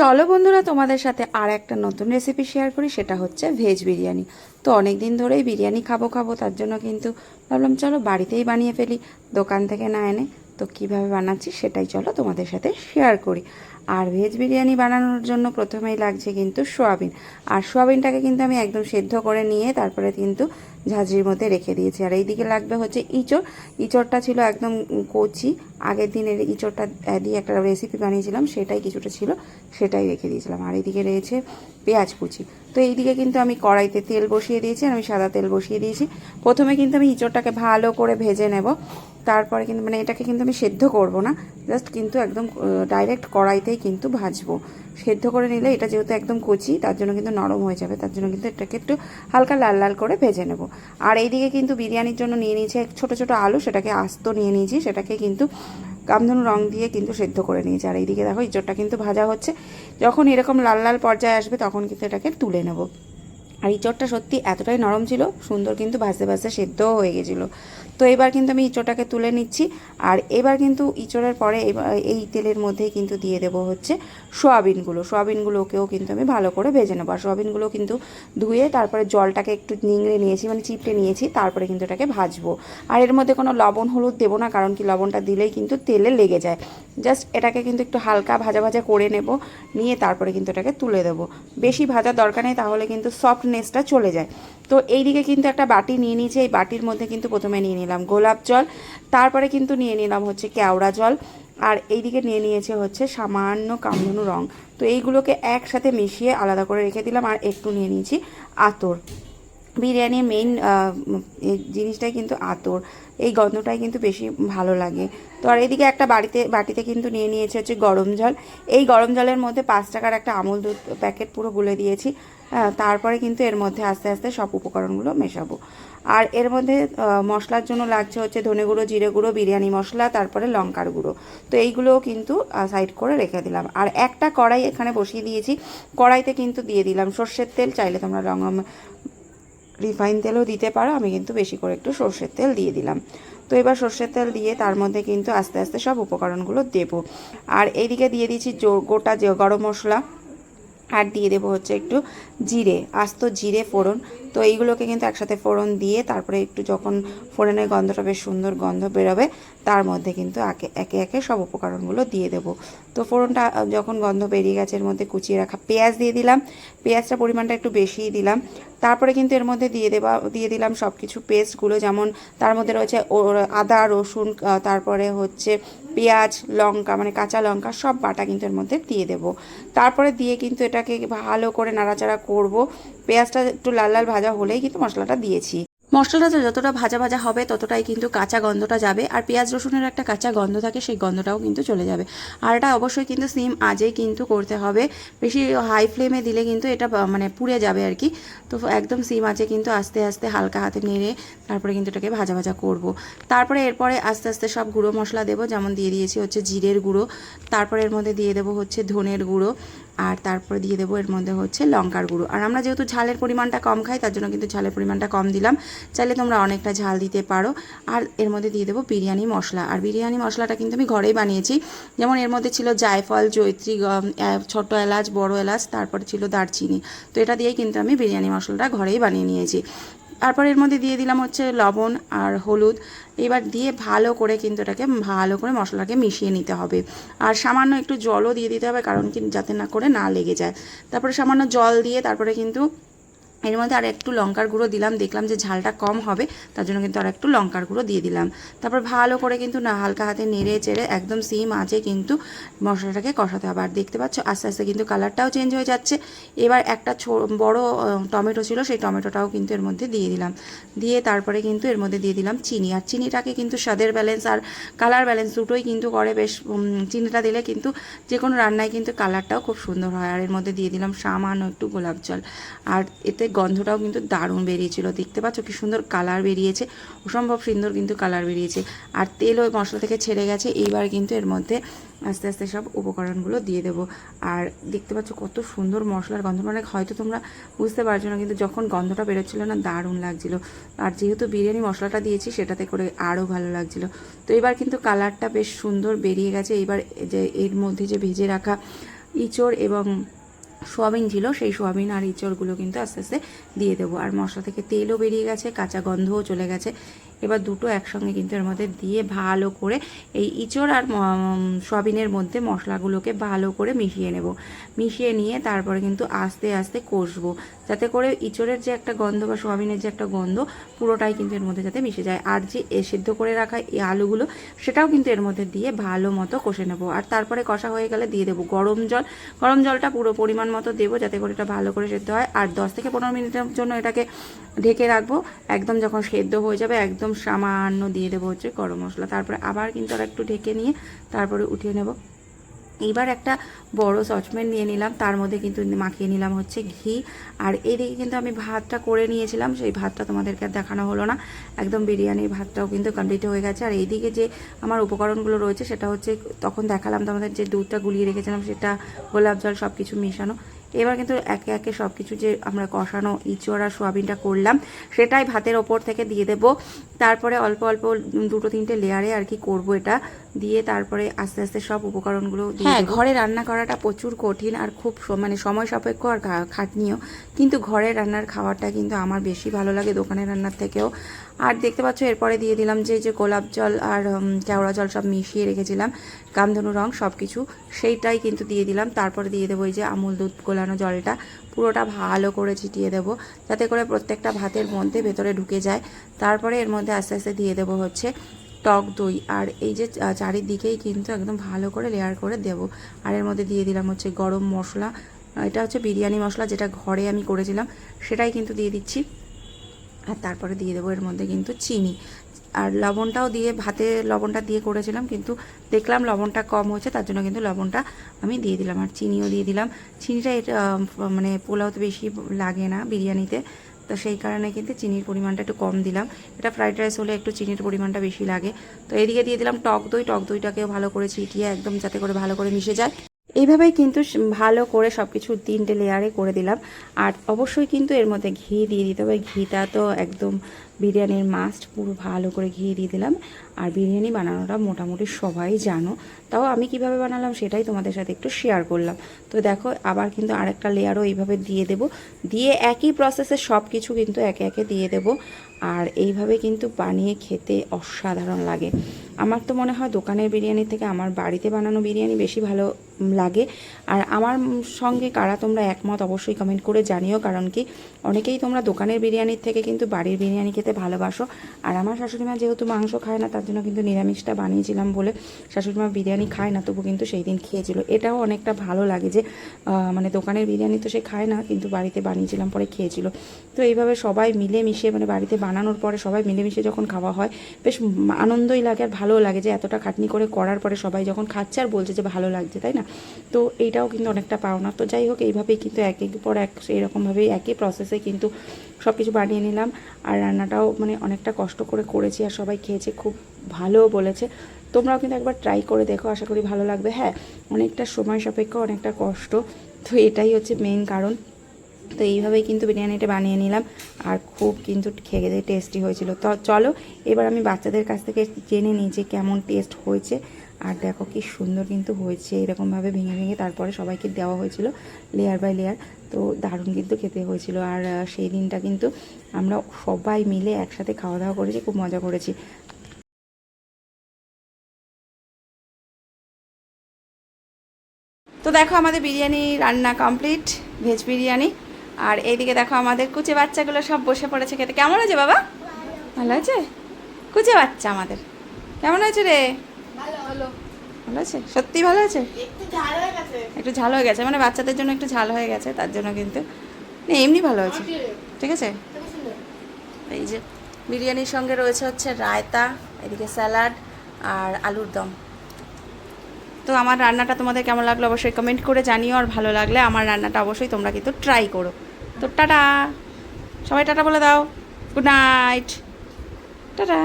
চলো বন্ধুরা, তোমাদের সাথে আর একটা নতুন রেসিপি শেয়ার করি, সেটা হচ্ছে ভেজ বিরিয়ানি। তো অনেক দিন ধরেই বিরিয়ানি খাব খাব, তার জন্য কিন্তু ভাবলাম চলো বাড়িতেই বানিয়ে ফেলি, দোকান থেকে না এনে। তো কীভাবে বানাচ্ছি সেটাই চলো তোমাদের সাথে শেয়ার করি। আর ভেজ বিরিয়ানি বানানোর জন্য প্রথমেই লাগছে কিন্তু সোয়াবিন। আর সোয়াবিনটাকে কিন্তু আমি একদম সেদ্ধ করে নিয়ে তারপরে কিন্তু ঝাঁঝরির মধ্যে রেখে দিয়েছি। আর এইদিকে লাগবে হচ্ছে ইঁচড়। ইঁচড়টা ছিল একদম কচি। আগের দিনের ইঁচড়টা দিয়ে একটা রেসিপি বানিয়েছিলাম, সেটাই কিছুটা ছিল, সেটাই রেখে দিয়েছিলাম। আর এইদিকে রয়েছে পেঁয়াজ কুচি। তো এইদিকে কিন্তু আমি কড়াইতে তেল বসিয়ে দিয়েছি আর আমি সাদা তেল বসিয়ে দিয়েছি। প্রথমে কিন্তু আমি ইঁচড়টাকে ভালো করে ভেজে নেব। তারপরে কিন্তু মানে এটাকে কিন্তু আমি সেদ্ধ করব না। জাস্ট কিন্তু একদম ডাইরেক্ট কড়াইতেই কিন্তু ভাজবো। সেদ্ধ করে নিলে এটা যেহেতু একদম কচি, তার জন্য কিন্তু নরম হয়ে যাবে। তার জন্য কিন্তু এটাকে একটু হালকা লাল লাল করে ভেজে নেব। আর এইদিকে কিন্তু বিরিয়ানির জন্য নিয়ে নিয়েছি এক ছোটো ছোটো আলু, সেটাকে আস্ত নিয়ে নিয়েছি। সেটাকে কিন্তু কামধনু রং দিয়ে কিন্তু সেদ্ধ করে নিয়েছি। আর এইদিকে দেখো, ইঁচড়টা কিন্তু ভাজা হচ্ছে। যখন এরকম লাল লাল পর্যায়ে আসবে, তখন কিন্তু এটাকে তুলে নেব। আর ইঁচড়টা সত্যি এতটাই নরম ছিল, সুন্দর কিন্তু ভাজতে ভাজতে সেদ্ধও হয়ে গেছিল। তো এবার কিন্তু আমি ইঁচড়টাকে তুলে নিচ্ছি, আর এবার কিন্তু ইঁচড়ের পরে এই তেলের মধ্যেই কিন্তু দিয়ে দেবো হচ্ছে সোয়াবিনগুলো। সোয়াবিনগুলোকেও কিন্তু আমি ভালো করে ভেজে নেব। আর সোয়াবিনগুলো কিন্তু ধুয়ে তারপরে জলটাকে একটু নিংড়ে নিয়েছি মানে চিপটে নিয়েছি, তারপরে কিন্তু এটাকে ভাজবো। আর এর মধ্যে কোনো লবণ হলুদ দেবো না, কারণ কি লবণটা দিলেই কিন্তু তেলে লেগে যায়। জাস্ট এটাকে কিন্তু একটু হালকা ভাজা ভাজা করে নেব, নিয়ে তারপরে কিন্তু এটাকে তুলে দেবো। বেশি ভাজার দরকার নেই, তাহলে কিন্তু সফটনেসটা চলে যায়। তো এইদিকে কিন্তু একটা বাটি নিয়ে নিয়েছি, এই বাটির মধ্যে কিন্তু প্রথমে নিয়ে নিলাম গোলাপ জল, তারপরে কিন্তু নিয়ে নিলাম হচ্ছে কেওড়া জল, আর এইদিকে নিয়ে নিয়েছে হচ্ছে সামান্য কামধনু রং। তো এইগুলোকে একসাথে মিশিয়ে আলাদা করে রেখে দিলাম, আর একটু নিয়ে নিয়েছি আতর। বিরিয়ানির মেইন জিনিসটাই কিন্তু আতর। এই গন্ধটাই কিন্তু বেশি ভালো লাগে। তো আর এদিকে একটা বাড়িতে, বাটিতে কিন্তু নিয়ে নিয়েছে হচ্ছে গরম জল। এই গরম জলের মধ্যে পাঁচ টাকার একটা আমুল দুধ প্যাকেট পুরো গুলে দিয়েছি। তারপরে কিন্তু এর মধ্যে আস্তে আস্তে সব উপকরণগুলো মেশাবো। আর এর মধ্যে মশলার জন্য লাগছে হচ্ছে ধনে গুঁড়ো, জিরে গুঁড়ো, বিরিয়ানি মশলা, তারপরে লঙ্কার গুঁড়ো। তো এইগুলোও কিন্তু সাইড করে রেখে দিলাম। আর একটা কড়াই এখানে বসিয়ে দিয়েছি। কড়াইতে কিন্তু দিয়ে দিলাম সর্ষের তেল। চাইলে তোমরা রঙ রিফাইন তেলও দিতে পারো। আমি কিন্তু বেশি করে একটু সর্ষের তেল দিয়ে দিলাম। তো এবার সর্ষের তেল দিয়ে তার মধ্যে কিন্তু আস্তে আস্তে সব উপকরণগুলো দেবো। আর এইদিকে দিয়ে দিয়েছি গোটা যে গরম মশলা। আর দিয়ে দেবো হচ্ছে একটু জিরে আস্ত জিরে ফোড়ন। তো এইগুলোকে কিন্তু একসাথে ফোড়ন দিয়ে তারপরে একটু যখন ফোড়নের গন্ধটা বেশ সুন্দর গন্ধ বেরোবে, তার মধ্যে কিন্তু একে একে একে সব উপকরণগুলো দিয়ে দেবো। তো ফোড়নটা যখন গন্ধ বেরিয়ে গেছে, এর মধ্যে কুচিয়ে রাখা পেঁয়াজ দিয়ে দিলাম। পেঁয়াজটা পরিমাণটা একটু বেশিই দিলাম। তারপরে কিন্তু এর মধ্যে দিয়ে দেবা, দিয়ে দিলাম সব কিছু পেস্টগুলো, যেমন তার মধ্যে রয়েছে আদা, রসুন তারপরে হচ্ছে পেঁয়াজ, লঙ্কা মানে কাঁচা লঙ্কা, সব বাটা কিন্তু এর মধ্যে দিয়ে দেব। তারপরে দিয়ে কিন্তু এটাকে ভালো করে নাড়াচাড়া করব। পেঁয়াজটা একটু লাল লাল ভাজা হলেই কিন্তু মশলাটা দিয়েছি। মশলাটা যতটা ভাজা ভাজা হবে, ততটাই কিন্তু কাঁচা গন্ধটা যাবে। আর পেঁয়াজ রসুনের একটা কাঁচা গন্ধ থাকে, সেই গন্ধটাও কিন্তু চলে যাবে। আর এটা অবশ্যই কিন্তু সিম আজেই কিন্তু করতে হবে। বেশি হাই ফ্লেমে দিলে কিন্তু এটা মানে পুড়ে যাবে আর কি। তো একদম সিম আঁচে কিন্তু আস্তে আস্তে হালকা হাতে নেড়ে তারপরে কিন্তু এটাকে ভাজা ভাজা করব। তারপরে এরপরে আস্তে আস্তে সব গুঁড়ো মশলা দেবো। যেমন দিয়ে দিয়েছি হচ্ছে জিরের গুঁড়ো। তারপরে এর মধ্যে দিয়ে দেবো হচ্ছে ধনের গুঁড়ো। আর তারপরে দিয়ে দেবো এর মধ্যে হচ্ছে লঙ্কার গুঁড়ো। আর আমরা যেহেতু ঝালের পরিমাণটা কম খাই, তার জন্য কিন্তু ঝালের পরিমাণটা কম দিলাম। চাইলে তোমরা অনেকটা ঝাল দিতে পারো। আর এর মধ্যে দিয়ে দেবো বিরিয়ানি মশলা। আর বিরিয়ানি মশলাটা কিন্তু আমি ঘরেই বানিয়েছি। যেমন এর মধ্যে ছিল জায়ফল জৈত্রী ছোট এলাচ, বড় এলাচ, তারপরে ছিল দারচিনি। তো এটা দিয়েই কিন্তু আমি বিরিয়ানি মশলাটা ঘরেই বানিয়ে নিয়েছি। তারপর এর মধ্যে দিয়ে দিলাম হচ্ছে লবণ আর হলুদ। এবার দিয়ে ভালো করে কিন্তু এটাকে ভালো করে মশলাকে মিশিয়ে নিতে হবে। আর সামান্য একটু জলও দিয়ে দিতে হবে কারণ কি যাতে না করে না লেগে যায়। তারপরে সামান্য জল দিয়ে তারপরে কিন্তু এর মধ্যে আর একটু লঙ্কার গুঁড়ো দিলাম, দেখলাম যে ঝালটা কম হবে, তার জন্য কিন্তু আর একটু লঙ্কার গুঁড়ো দিয়ে দিলাম। তারপর ভালো করে কিন্তু না হালকা হাতে নেড়ে চেড়ে একদম সিম আঁচে কিন্তু মশলাটাকে কষাতে হবে। আর দেখতে পাচ্ছ, আস্তে আস্তে কিন্তু কালারটাও চেঞ্জ হয়ে যাচ্ছে। এবার একটা বড় টমেটো ছিল, সেই টমেটোটাও কিন্তু এর মধ্যে দিয়ে দিলাম। দিয়ে তারপরে কিন্তু এর মধ্যে দিয়ে দিলাম চিনি। আর চিনিটাকে কিন্তু স্বাদের ব্যালেন্স আর কালার ব্যালেন্স দুটোই কিন্তু করে বেশ চিনিটা দিলে কিন্তু যে কোনো রান্নায় কিন্তু কালারটাও খুব সুন্দর হয়। আর এর মধ্যে দিয়ে দিলাম সামান্য একটু গোলাপ জল। আর এতে গন্ধটাও কিন্তু দারুণ বেরিয়েছিল। দেখতে পাচ্ছ কি সুন্দর কালার বেরিয়েছে। অসম্ভব সুন্দর কিন্তু কালার বেরিয়েছে। আর তেল ওই মশলা থেকে ছেড়ে গেছে। এইবার কিন্তু এর মধ্যে আস্তে আস্তে সব উপকরণগুলো দিয়ে দেবো। আর দেখতে পাচ্ছ কত সুন্দর মশলার গন্ধ। মানে হয়তো তোমরা বুঝতে পারছ না, কিন্তু যখন গন্ধটা বেরোচ্ছিলো না দারুণ লাগছিল। আর যেহেতু বিরিয়ানি মশলাটা দিয়েছি, সেটাতে করে আরও ভালো লাগছিল। তো এবার কিন্তু কালারটা বেশ সুন্দর বেরিয়ে গেছে। এবার যে এর মধ্যে যে ভেজে রাখা ইঁচড় এবং সোয়াবিন ছিল, সেই সোয়াবিন আর ইঁচড়গুলো কিন্তু আস্তে আস্তে দিয়ে দেবো। আর মশলা থেকে তেলও বেরিয়ে গেছে, কাঁচা গন্ধও চলে গেছে। এবার দুটো একসঙ্গে কিন্তু এর মধ্যে দিয়ে ভালো করে এই ইঁচড় আর সোয়াবিনের মধ্যে মশলাগুলোকে ভালো করে মিশিয়ে নেব। মিশিয়ে নিয়ে তারপরে কিন্তু আস্তে আস্তে কষবো। যাতে করে ইঁচড়ের যে একটা গন্ধ বা সোয়াবিনের যে একটা গন্ধ পুরোটাই কিন্তু এর মধ্যে যাতে মিশে যায়। আর যে সিদ্ধ করে রাখা এই আলুগুলো, সেটাও কিন্তু এর মধ্যে দিয়ে ভালো মতো কষে নেব। আর তারপরে কষা হয়ে গেলে দিয়ে দেবো গরম জল। গরম জলটা পুরো পরিমাণ মতো দেবো যাতে করে এটা ভালো করে সেদ্ধ হয়। আর দশ থেকে পনেরো মিনিটের জন্য এটাকে ঢেকে রাখব। একদম যখন সেদ্ধ হয়ে যাবে, একদম সামান্য দিয়ে দেবো হচ্ছে গরম মশলা। তারপরে আবার কিন্তু আর একটু ঢেকে নিয়ে তারপরে উঠিয়ে নেব। এইবার একটা বড় সচপ্যান নিয়ে নিলাম, তার মধ্যে কিন্তু মাখিয়ে নিলাম হচ্ছে ঘি। আর এদিকে কিন্তু আমি ভাতটা করে নিয়েছিলাম, সেই ভাতটা তোমাদেরকে আর দেখানো হলো না। একদম বিরিয়ানির ভাতটাও কিন্তু কমপ্লিট হয়ে গেছে। আর এইদিকে যে আমার উপকরণগুলো রয়েছে, সেটা হচ্ছে তখন দেখালাম তোমাদের যে দুধটা গুলিয়ে রেখেছিলাম, সেটা গোলাপ জল সব কিছু মেশানো। এবার কিন্তু একে একে সব কিছু যে আমরা কষানো, ইঁচড় আর সোয়াবিনটা করলাম, সেটাই ভাতের ওপর থেকে দিয়ে দেব। তারপরে অল্প অল্প দুটো তিনটে লেয়ারে আর কি করব এটা। দিয়ে তারপরে আস্তে আস্তে সব উপকরণগুলো হ্যাঁ ঘরে রান্না করাটা প্রচুর কঠিন আর খুব মানে সময় সাপেক্ষ আর খাটনিও। কিন্তু ঘরে রান্নার খাবারটা কিন্তু আমার বেশি ভালো লাগে দোকানের রান্নার থেকেও। আর দেখতে পাচ্ছ এরপরে দিয়ে দিলাম যে যে গোলাপ জল আর কেওড়া জল সব মিশিয়ে রেখেছিলাম কামধনু রং সব কিছু সেইটাই কিন্তু দিয়ে দিলাম। তারপরে দিয়ে দেবো এই যে আমুল দুধ গোলানো জলটা পুরোটা ভালো করে ছিটিয়ে দেবো যাতে করে প্রত্যেকটা ভাতের মধ্যে ভেতরে ঢুকে যায়। তারপরে এর মধ্যে আস্তে আস্তে দিয়ে দেবো হচ্ছে টক দই আর এই যে চারিদিকেই কিন্তু একদম ভালো করে লেয়ার করে দেবো। আর এর মধ্যে দিয়ে দিলাম হচ্ছে গরম মশলা। এটা হচ্ছে বিরিয়ানি মশলা যেটা ঘরে আমি করেছিলাম, সেটাই কিন্তু দিয়ে দিচ্ছি। আর তারপরে দিয়ে দেবো এর মধ্যে কিন্তু চিনি। আর লবণটাও দিয়ে, ভাতে লবণটা দিয়ে করেছিলাম, কিন্তু দেখলাম লবণটা কম হচ্ছে, তার জন্য কিন্তু লবণটা আমি দিয়ে দিলাম। আর চিনিও দিয়ে দিলাম। চিনিটা এটা মানে পোলাওতে বেশি লাগে না বিরিয়ানিতে। তো সেই কারণে কিন্তু চিনির পরিমাণটা একটু কম দিলাম। এটা ফ্রাইড রাইস হলে একটু চিনির পরিমাণটা বেশি লাগে। তো এদিকে দিয়ে দিলাম টক দই। টক দইটাকেও ভালো করে ছিটিয়ে একদম যাতে করে ভালো করে মিশে যায়। এইভাবেই কিন্তু ভালো করে সব কিছু তিনটে লেয়ারে করে দিলাম। আর অবশ্যই কিন্তু এর মধ্যে ঘি দিয়ে দিতে হবে। ঘিটা তো একদম বিরিয়ানির মাস্ট পুরো ভালো করে ঘি দিয়ে দিলাম। আর বিরিয়ানি বানানোটা মোটামুটি সবাই জানো। তাও আমি কীভাবে বানালাম সেটাই তোমাদের সাথে একটু শেয়ার করলাম। তো দেখো, আবার কিন্তু আরেকটা লেয়ারও এইভাবে দিয়ে দেব। দিয়ে একই প্রসেসে সব কিছু কিন্তু একে একে দিয়ে দেব। আর এইভাবে কিন্তু বানিয়ে খেতে অসাধারণ লাগে। আমার তো মনে হয় দোকানের বিরিয়ানি থেকে আমার বাড়িতে বানানো বিরিয়ানি বেশি ভালো লাগে। আর আমার সঙ্গে কারা তোমরা একমত অবশ্যই কমেন্ট করে জানিও। কারণ কি অনেকেই তোমরা দোকানের বিরিয়ানির থেকে কিন্তু বাড়ির বিরিয়ানি খেতে ভালোবাসো। আর আমার শাশুড়ি মা যেহেতু মাংস খায় না, তার জন্য কিন্তু নিরামিষটা বানিয়েছিলাম বলে শাশুড়ি মা বিরিয়ানি খায় না, তবু কিন্তু সেই দিন খেয়েছিল। এটাও অনেকটা ভালো লাগে যে মানে দোকানের বিরিয়ানি তো সে খায় না, কিন্তু বাড়িতে বানিয়েছিলাম পরে খেয়েছিল। তো এইভাবে সবাই মিলে মিলেমিশে মানে বাড়িতে বানানোর পরে সবাই মিলেমিশে যখন খাওয়া হয়, বেশ আনন্দই লাগে আর ভালোও লাগে যে, এতটা খাটনি করে করার পরে সবাই যখন খাচ্ছে আর বলছে যে, ভালো লাগছে, তাই না? তো এইটাও কিন্তু অনেকটা পাওনা। তো যাই হোক, এইভাবেই কিন্তু এক এক পর এক এরকমভাবেই একই প্রসেসে কিন্তু সব কিছু বানিয়ে নিলাম। আর রান্নাটাও মানে অনেকটা কষ্ট করে করেছি আর সবাই খেয়েছে, খুব ভালোও বলেছে। তোমরাও কিন্তু একবার ট্রাই করে দেখো, আশা করি ভালো লাগবে। হ্যাঁ অনেকটা সময় সাপেক্ষ, অনেকটা কষ্ট। তো এটাই হচ্ছে মেইন কারণ। তো এইভাবেই কিন্তু বিরিয়ানিটা বানিয়ে নিলাম। আর খুব কিন্তু খেয়ে টেস্টি হয়েছিল। তো চলো, এবার আমি বাচ্চাদের কাছ থেকে জেনে নিই যে কেমন টেস্ট হয়েছে। আর দেখো কি সুন্দর কিন্তু হয়েছে, এরকমভাবে ভেঙে ভেঙে তারপরে সবাইকে দেওয়া হয়েছিল লেয়ার বাই লেয়ার তো দারুণ কিন্তু খেতে হয়েছিল। আর সেই দিনটা কিন্তু আমরা সবাই মিলে একসাথে খাওয়া দাওয়া করেছি, খুব মজা করেছি। তো দেখো আমাদের বিরিয়ানি রান্না কমপ্লিট ভেজ বিরিয়ানি। আর এইদিকে দেখো আমাদের কুচে বাচ্চাগুলো সব বসে পড়েছে খেতে। কেমন হয়েছে বাবা? ভালো আছে? কুচে বাচ্চা আমাদের। কেমন হয়েছে রে? ভালো আছে? সত্যি ভালো আছে? একটু ঝাল হয়ে গেছে। মানে বাচ্চাদের জন্য একটু ঝাল হয়ে গেছে তার জন্য কিন্তু। না এমনি ভালো হয়েছে ঠিক আছে? এই যে বিরিয়ানির সঙ্গে রয়েছে হচ্ছে রায়তা এদিকে স্যালাড আর আলুর দম। তো আমার রান্নাটা তোমাদের কেমন লাগল অবশ্যই কমেন্ট করে জানিও আর ভালো লাগলে আমার রান্নাটা অবশ্যই তোমরা কিন্তু ট্রাই করো। তো টাটা! সবাই টাটা বলে দাও। Good night tata!